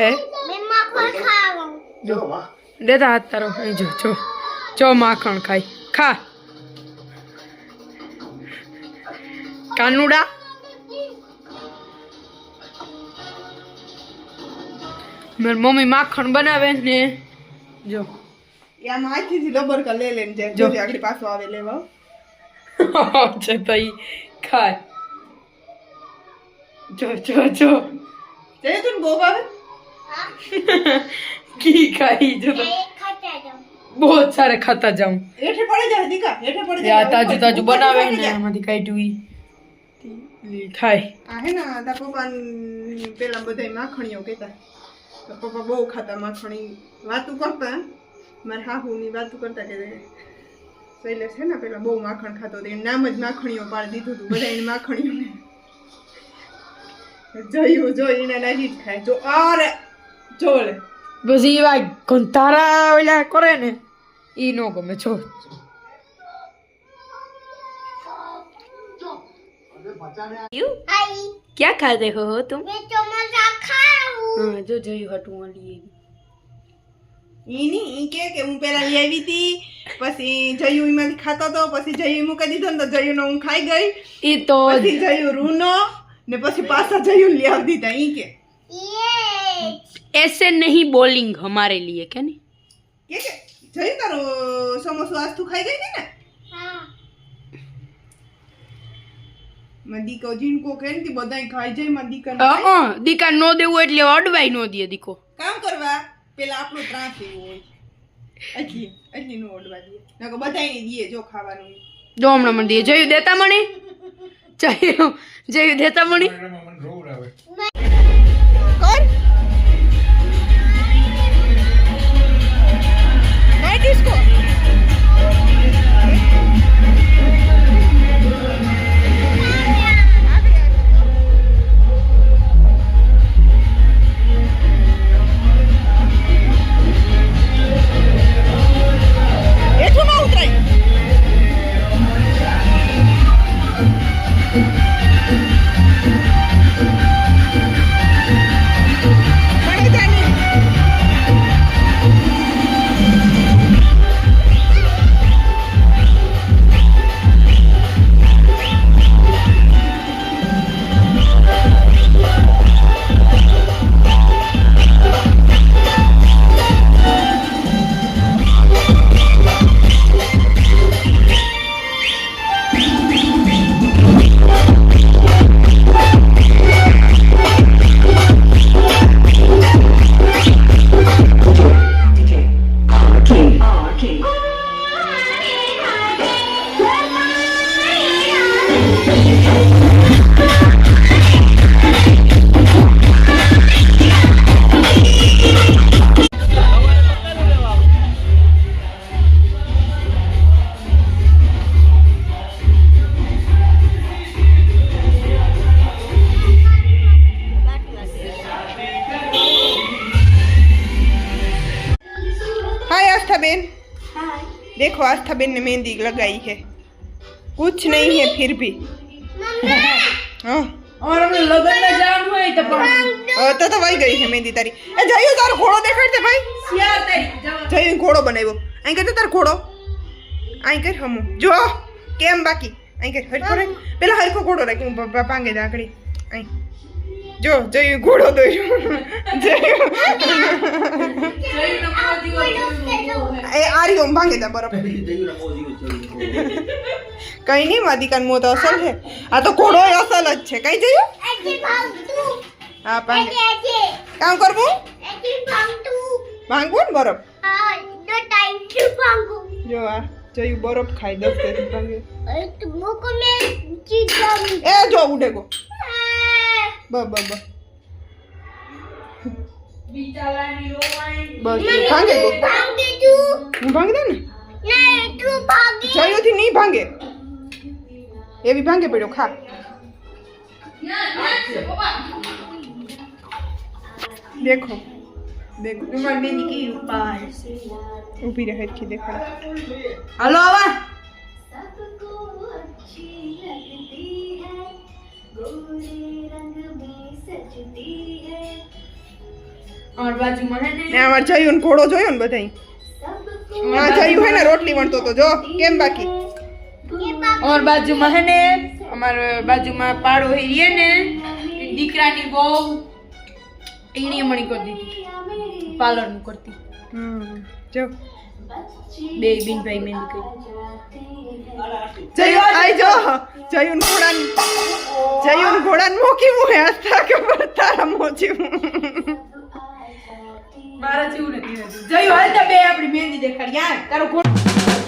દેતા હે દેતા હાથ તારો અહીં જો જો જો માખણ ખાઈ ખા કાનુડા મમ્મી માખણ બનાવે ને જો યા માખીથી લબર કા લે લેને જો આગળ પાછો આવે લેવા છે ભાઈ ખાય જો જો જો તે તું બોબ की खाई जो बहुत सारे खाता जाऊं हेठे पड़े जा दिखा हेठे पड़े जा ताजू ताजू बनावे ने आमा दिखाई टुई ખાય આ હે ના તા પપ્પા પેલા બધાય માખણીઓ કહેતા તો પપ્પા બહુ ખાતા માખણી વાતું કરતા મારા હાહુની વાતું કરતા કે શૈલેષ છે ને પેલા બહુ માખણ ખાતો હતો એનું નામ જ માખણીઓ પાડી દીધું હતું બધા એને માખણીઓને જોયું જોઈ એને નાખી જ ખાય જો અરે જો લે પછી એવા ગંધારા ઓલા કરે ને એ ન ગમે છો क्या खा रहे हो तुम मैं समोसा खा रहा हूं जो जो हटू वाली ઈની ઈ કે કે હું પેલા લઈ આવી હતી પછી જયુ એમાંથી ખાતો તો પછી જયુ મૂકી દીધો ને તો જયુ નો હું ખાઈ ગઈ ઈ તો પછી જયુ રૂનો ને પછી પાછા જયુ લઈ આવતી હતા ઈ કે ऐसे नहीं बोलिंग हमारे लिए केने के के जई करो समोसा आज तू खाई दे के ना हां मदी कोजिन को कहन की बधाई खाई जे मदी का हां दीका नो देऊ એટલે ઓડવાય નો દીય દીકો કામ કરવા પેલા આપણો ટ્રાફિક હોય અજી અલી નો ઓડવા દીય નકો બધાઈ ન દીય જો ખાવાનું જો હમણાં મંડીએ જઈયુ દેતા મણી જઈયુ જઈયુ દેતા મણી देखो आस्था बेन ने मेहंदी लगाई है कुछ नहीं है फिर भी हाँ और हम लगन में जाम હોય તો પણ તો તો વહી ગઈ છે મહેંદી તારી એ જયું તારો ઘોડો દેખાડ દે ભાઈ શિયાર તારી જયું ઘોડો બનાવ્યો અહીં કર તારો ઘોડો અહીં કર હમો જો કેમ બાકી અહીં કર હરખો રાખ પેલા હરખો ઘોડો રાખ હું પાંગે દાકડી અહીં જો જયું ઘોડો દોર્યો જયું મારી ઊંભાંગે તા બરોબર કઈ નહીં માદિકાન મો તો અસલ છે આ તો ઘોડો અસલ જ છે કઈ જયું હા પાંગ કામ કરવું ભાંગવું ને બરોબર જો આ જોયું બરોબર ખાઈ દસ તેથી ભાંગે એ જો ઉડે ગો બ બ બ બસ ભાંગે હું ભાંગી દે ને જલ્દીથી નહીં ભાંગે એવી ભાંગે પડ્યો ખા દેખો દેખો ઉમર બેની કી ઊભી રહે છે દેખાય હાલો આવા और बाजू में है ने जो उन बताई हां चाहिए है ना रोटली वणतो तो जो केम बाकी और बाजू में बाजू में पाड़ो है ने दिकरानी वो इणी मणि कर दी पार्लर में करती भाई में निकली जय मोकी मु आस्था के पर मोची મારા જીવ નથી જયું હાલ બે આપણી મહેંદી દેખાડી યાર તારો ખોટું